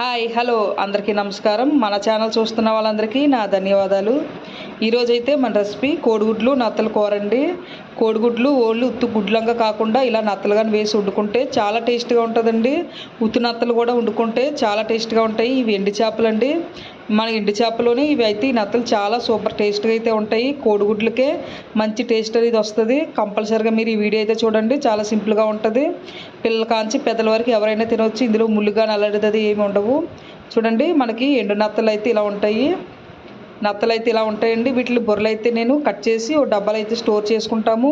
Hi hello అందరికీ నమస్కారం. మన ఛానల్ చూస్తున్న వాళ్ళందరికీ నా ధన్యవాదాలు. ఈరోజైతే మన రెసిపీ కోడిగుడ్లు నత్తలు కూరండి కోడిగుడ్లు ఓళ్ళు ఉత్తు గుడ్లంగా కాకుండా ఇలా నత్తలుగా వేసి వండుకుంటే చాలా టేస్ట్గా ఉంటుందండి. ఉత్తు నత్తలు కూడా వండుకుంటే చాలా టేస్ట్గా ఉంటాయి. ఇవి ఎండి చేపలు అండి మన ఎండు చేపలోనే ఇవి అయితే ఈ నత్తలు చాలా సూపర్ టేస్ట్గా అయితే ఉంటాయి. కోడిగుడ్లకే మంచి టేస్ట్ అనేది వస్తుంది. కంపల్సరీగా మీరు ఈ వీడియో అయితే చూడండి. చాలా సింపుల్గా ఉంటుంది. పిల్లల కాంచి పెద్దల వరకు ఎవరైనా తినవచ్చు ఇందులో ముళ్ళుగా నల్లడిది ఏమి ఉండవు. చూడండి మనకి ఎండు నత్తలు అయితే ఇలా ఉంటాయి. నత్తలు అయితే ఇలా ఉంటాయండి. వీటిని బొర్రలు అయితే నేను కట్ చేసి ఓ డబ్బాలు అయితే స్టోర్ చేసుకుంటాము.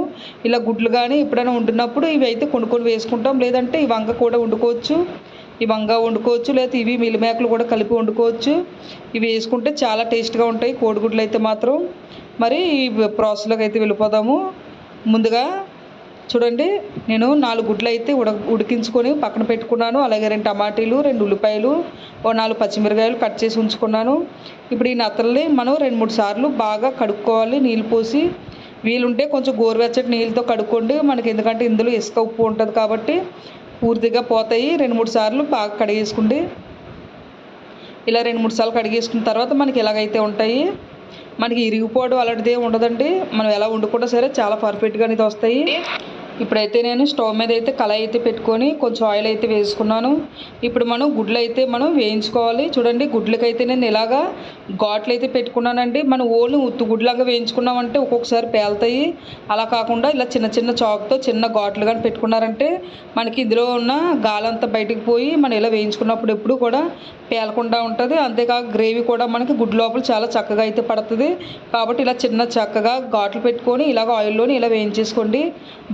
ఇలా గుడ్లు కానీ ఎప్పుడైనా వండినప్పుడు ఇవి అయితే కొనుక్కొని వేసుకుంటాం. లేదంటే ఈ వంగ కూడా వండుకోవచ్చు. ఈ వంగ వండుకోవచ్చు లేకపోతే ఇవి మిలిమేకలు కూడా కలిపి వండుకోవచ్చు. ఇవి వేసుకుంటే చాలా టేస్ట్గా ఉంటాయి కోడిగుడ్లు అయితే మాత్రం. మరి ఈ ప్రాసెస్లోకి అయితే వెళ్ళిపోదాము. ముందుగా చూడండి నేను నాలుగు గుడ్లు అయితే ఉడ ఉడికించుకొని పక్కన పెట్టుకున్నాను. అలాగే రెండు టమాటీలు రెండు ఉల్లిపాయలు ఓ నాలుగు పచ్చిమిరకాయలు కట్ చేసి ఉంచుకున్నాను. ఇప్పుడు ఈ నత్తల్ని మనం రెండు మూడు సార్లు బాగా కడుక్కోవాలి నీళ్ళు పోసి. వీలుంటే కొంచెం గోరువెచ్చటి నీళ్ళతో కడుక్కోండి. మనకి ఎందుకంటే ఇందులో ఇసుక ఉప్పు ఉంటుంది కాబట్టి పూర్తిగా పోతాయి. రెండు మూడు సార్లు బాగా కడిగేసుకోండి ఇలా రెండు మూడు సార్లు కడిగేసుకున్న తర్వాత మనకి ఎలాగైతే ఉంటాయి మనకి ఇరిగిపోవడం అలాంటిది ఏమి ఉండదండి. మనం ఎలా వండుకున్నా సరే చాలా పర్ఫెక్ట్గా అనేది వస్తాయి. ఇప్పుడైతే నేను స్టవ్ మీద అయితే కళాయి అయితే పెట్టుకొని కొంచెం ఆయిల్ అయితే వేసుకున్నాను. ఇప్పుడు మనం గుడ్లు అయితే మనం వేయించుకోవాలి. చూడండి గుడ్లకైతే నేను ఇలాగా ఘాట్లు అయితే పెట్టుకున్నానండి. మనం ఓన్లీ ఉత్తు గుడ్లాగా వేయించుకున్నామంటే ఒక్కొక్కసారి పేలుతాయి. అలా కాకుండా ఇలా చిన్న చిన్న చాకుతో చిన్న ఘాట్లు కానీ పెట్టుకున్నారంటే మనకి ఇందులో ఉన్న గాలంతా బయటికి పోయి మనం ఇలా వేయించుకున్నప్పుడు ఎప్పుడు కూడా పేలకుండా ఉంటుంది. అంతేకాక గ్రేవీ కూడా మనకి గుడ్డు లోపల చాలా చక్కగా అయితే పడుతుంది. కాబట్టి ఇలా చిన్న చక్కగా ఘాట్లు పెట్టుకొని ఇలాగ ఆయిల్లోని ఇలా వేయించేసుకోండి.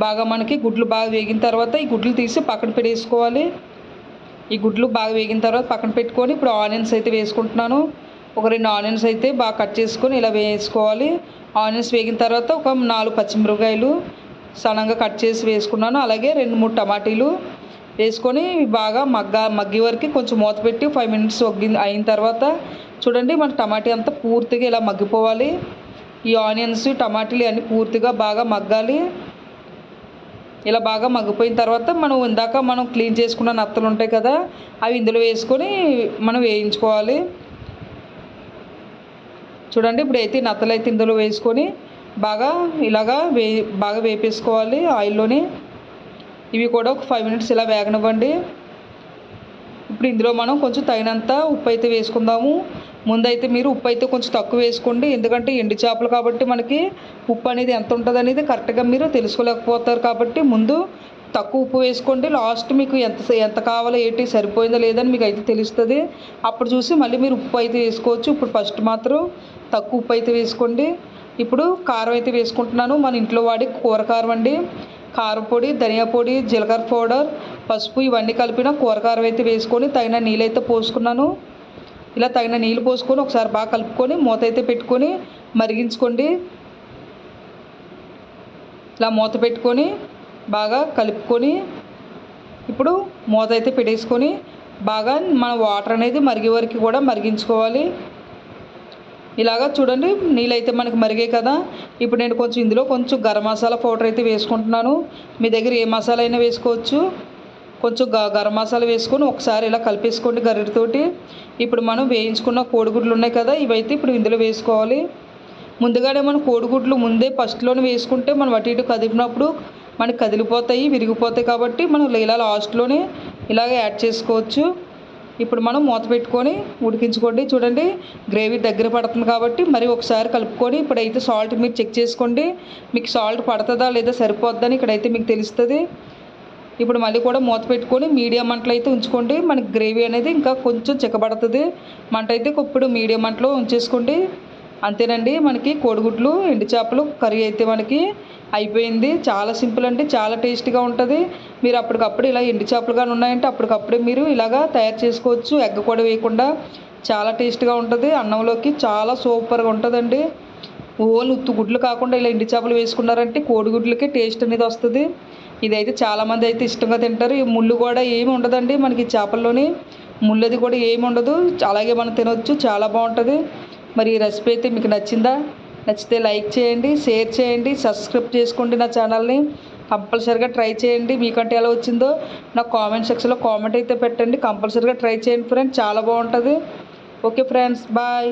బాగా మనకి గుడ్లు బాగా వేగిన తర్వాత ఈ గుడ్లు తీసి పక్కన పెట్టేసుకోవాలి. ఈ గుడ్లు బాగా వేగిన తర్వాత పక్కన పెట్టుకొని ఇప్పుడు ఆనియన్స్ అయితే వేసుకుంటున్నాను. ఒక రెండు ఆనియన్స్ అయితే బాగా కట్ చేసుకొని ఇలా వేసుకోవాలి. ఆనియన్స్ వేగిన తర్వాత ఒక నాలుగు పచ్చిమిరపకాయలు సడన్గా కట్ చేసి వేసుకున్నాను. అలాగే రెండు మూడు టమాటీలు వేసుకొని బాగా మగ్గ మగ్గి వరకు కొంచెం మూత పెట్టి ఫైవ్ మినిట్స్ వగ్గి అయిన తర్వాత చూడండి మన టమాటీ అంతా పూర్తిగా ఇలా మగ్గిపోవాలి. ఈ ఆనియన్స్ టమాటీలు అన్నీ పూర్తిగా బాగా మగ్గాలి. ఇలా బాగా మగ్గిపోయిన తర్వాత మనం ఇందాక మనం క్లీన్ చేసుకున్న నత్తలు ఉంటాయి కదా అవి ఇందులో వేసుకొని మనం వేయించుకోవాలి. చూడండి ఇప్పుడు అయితే నత్తలు అయితే ఇందులో వేసుకొని బాగా ఇలాగా వే బాగా వేపేసుకోవాలి ఆయిల్లోని. ఇవి కూడా ఒక ఫైవ్ మినిట్స్ ఇలా వేగనివ్వండి. ఇప్పుడు ఇందులో మనం కొంచెం తగినంత ఉప్పు అయితే వేసుకుందాము. ముందైతే మీరు ఉప్పు అయితే కొంచెం తక్కువ వేసుకోండి. ఎందుకంటే ఎండు చేపలు కాబట్టి మనకి ఉప్పు అనేది ఎంత ఉంటుంది అనేది కరెక్ట్గా మీరు తెలుసుకోలేకపోతారు కాబట్టి ముందు తక్కువ ఉప్పు వేసుకోండి. లాస్ట్ మీకు ఎంత ఎంత కావాలో ఏంటి సరిపోయిందో లేదని మీకు అయితే తెలుస్తుంది. అప్పుడు చూసి మళ్ళీ మీరు ఉప్పు అయితే వేసుకోవచ్చు. ఇప్పుడు ఫస్ట్ మాత్రం తక్కువ ఉప్పు అయితే వేసుకోండి. ఇప్పుడు కారం అయితే వేసుకుంటున్నాను. మన ఇంట్లో వాడి కూరకారం అండి. కారపొడి ధనియా పొడి జీలకర్ర పౌడర్ పసుపు ఇవన్నీ కలిపిన కూరకారం అయితే వేసుకొని తగిన నీళ్ళు అయితే పోసుకున్నాను. ఇలా తగిన నీళ్ళు పోసుకొని ఒకసారి బాగా కలుపుకొని మూత అయితే పెట్టుకొని మరిగించుకోండి. ఇలా మూత పెట్టుకొని బాగా కలుపుకొని ఇప్పుడు మూత అయితే పెట్టేసుకొని బాగా మన వాటర్ అనేది మరిగే వరకు కూడా మరిగించుకోవాలి. ఇలాగా చూడండి నీళ్ళు అయితే మనకి మరిగాయి కదా. ఇప్పుడు నేను కొంచెం ఇందులో కొంచెం గరం మసాలా పౌడర్ అయితే వేసుకుంటున్నాను. మీ దగ్గర ఏ మసాలా అయినా వేసుకోవచ్చు. కొంచెం గ గరం మసాలా వేసుకొని ఒకసారి ఇలా కలిపేసుకోండి గరిటతోటి. ఇప్పుడు మనం వేయించుకున్న కోడిగుడ్లు ఉన్నాయి కదా ఇవైతే ఇప్పుడు ఇందులో వేసుకోవాలి. ముందుగానే మనం కోడిగుడ్లు ముందే ఫస్ట్లోనే వేసుకుంటే మనం అటు ఇటు కదిపినప్పుడు మనకి కదిలిపోతాయి విరిగిపోతాయి కాబట్టి మనం ఇలా లాస్ట్లోనే ఇలాగ యాడ్ చేసుకోవచ్చు. ఇప్పుడు మనం మూత పెట్టుకొని ఉడికించుకోండి. చూడండి గ్రేవీ దగ్గర పడుతుంది కాబట్టి మరి ఒకసారి కలుపుకొని ఇప్పుడైతే సాల్ట్ మీరు చెక్ చేసుకోండి. మీకు సాల్ట్ పడుతుందా లేదా సరిపోద్దని ఇక్కడైతే మీకు తెలుస్తుంది. ఇప్పుడు మళ్ళీ కూడా మూత పెట్టుకొని మీడియం మంటలో అయితే ఉంచుకోండి. మనకి గ్రేవీ అనేది ఇంకా కొంచెం చిక్కబడుతుంది. మంట అయితే ఇప్పుడు మీడియం మంటలో ఉంచేసుకోండి. అంతేనండి మనకి కోడిగుడ్లు ఎండు చేపలు కర్రీ అయితే మనకి అయిపోయింది. చాలా సింపుల్ అండి చాలా టేస్టీగా ఉంటుంది. మీరు అప్పటికప్పుడు ఇలా ఎండు చేపలు కానీ ఉన్నాయంటే అప్పటికప్పుడే మీరు ఇలాగా తయారు చేసుకోవచ్చు. ఎగ్ కూడా వేయకుండా చాలా టేస్ట్గా ఉంటుంది. అన్నంలోకి చాలా సూపర్గా ఉంటుందండి. ఓన్లీ ఉత్తు గుడ్లు కాకుండా ఇలా ఎండి చేపలు వేసుకున్నారంటే కోడిగుడ్లకే టేస్ట్ అనేది వస్తుంది. ఇదైతే చాలామంది అయితే ఇష్టంగా తింటారు. ఈ ముళ్ళు కూడా ఏమి ఉండదండి మనకి చేపల్లోని. ముళ్ళది కూడా ఏమి ఉండదు. అలాగే మనం తినొచ్చు. చాలా బాగుంటుంది. మరి ఈ రెసిపీ అయితే మీకు నచ్చిందా? నచ్చితే లైక్ చేయండి షేర్ చేయండి సబ్స్క్రైబ్ చేసుకోండి నా ఛానల్ని. కంపల్సరిగా ట్రై చేయండి. మీకంటే ఎలా వచ్చిందో నా కామెంట్ సెక్షన్లో కామెంట్ అయితే పెట్టండి. కంపల్సరిగా ట్రై చేయండి ఫ్రెండ్స్. చాలా బాగుంటుంది. Okay friends. బాయ్.